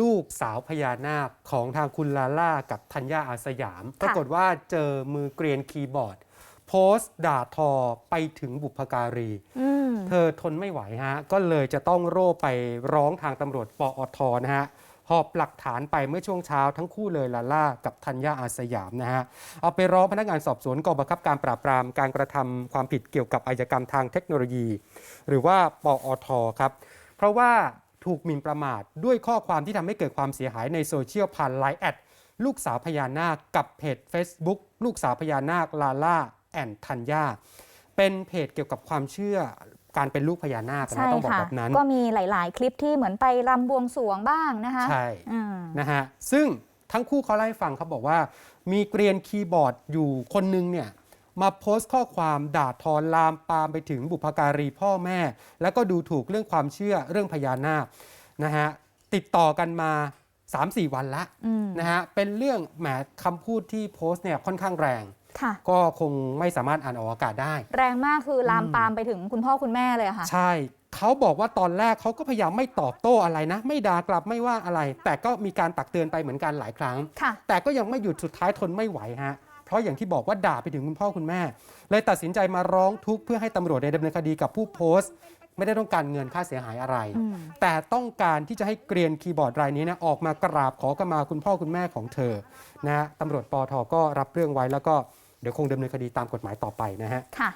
ลูกสาวพญานาคของทางคุณลาล่ากับธัญญาอาสยาม ปรากฏว่าเจอมือเกรียนคีย์บอร์ด โพสต์ด่าทอไปถึงบุพการีอืมเธอทนไม่ไหวฮะ ก็เลยจะต้องโร่ไปร้องทางตำรวจปอทนะฮะหอบหลักฐานไปเมื่อช่วงเช้าทั้งคู่เลยลาล่ากับธัญญาอาสยามนะฮะ เอาไปร้องพนักงานสอบสวนกองบังคับการปราบปรามการกระทำความผิดเกี่ยวกับอาชญากรรมทางเทคโนโลยี หรือว่าปอทครับ เพราะว่า ถูกหมิ่นประมาท ด้วยข้อความที่ทำให้เกิดความเสียหายในโซเชียลผ่านไลน์แอดลูกสาวพญานาคกับเพจ Facebook ลูกสาวพญานาคลาล่าแอนธัญญาเป็นเพจเกี่ยวกับความเชื่อการเป็นลูกพญานาคนะใช่ต้องบอกค่ะแบบนั้น ก็มีหลาย ๆ คลิปที่เหมือนไปรำบวงสรวงบ้างนะคะใช่อืมนะฮะซึ่งทั้งคู่เขาเล่าให้ฟังเขาบอกว่า มีเกรียนคีย์บอร์ดอยู่คนหนึงเนี่ย มาโพสต์ข้อความด่าทอลามปามไปถึงบุพการีพ่อแม่ แล้วก็ดูถูกเรื่องความเชื่อเรื่องพญานาคนะฮะติดต่อกันมา 3-4 วันละอืมนะฮะเป็นเรื่องแหมคำพูดที่โพสต์เนี่ยค่อนข้างแรงค่ะก็คงไม่สามารถอ่านออกอากาศได้ แรงมากคือลามอืมปามไปถึงคุณพ่อคุณแม่เลยอะค่ะ ใช่ เขาบอกว่าตอนแรกเขาก็พยายามไม่ตอบโต้อะไรนะ ไม่ด่ากลับไม่ว่าอะไร แต่ก็มีการตักเตือนไปเหมือนกันหลายครั้งค่ะแต่ก็ยังไม่หยุดสุดท้ายทนไม่ไหวฮะเพ ราะอย่างที่บอกว่าด่าไปถึงคุณพ่อคุณแม่ เลยตัดสินใจมาร้องทุกข์เพื่อให้ตำรวจในดำเนินคดีกับผู้โพสต์ ไม่ได้ต้องการเงินค่าเสียหายอะไรอืมแต่ต้องการที่จะให้เกรียนคีย์บอร์ดรายนี้นะออกมากราบขอขมาคุณพ่อคุณแม่ของเธอนะฮะตำรวจปอทก็รับเรื่องไว้แล้วก็เดี๋ยวคงดำเนินคดีตามกฎหมายต่อไปนะฮะค่ะ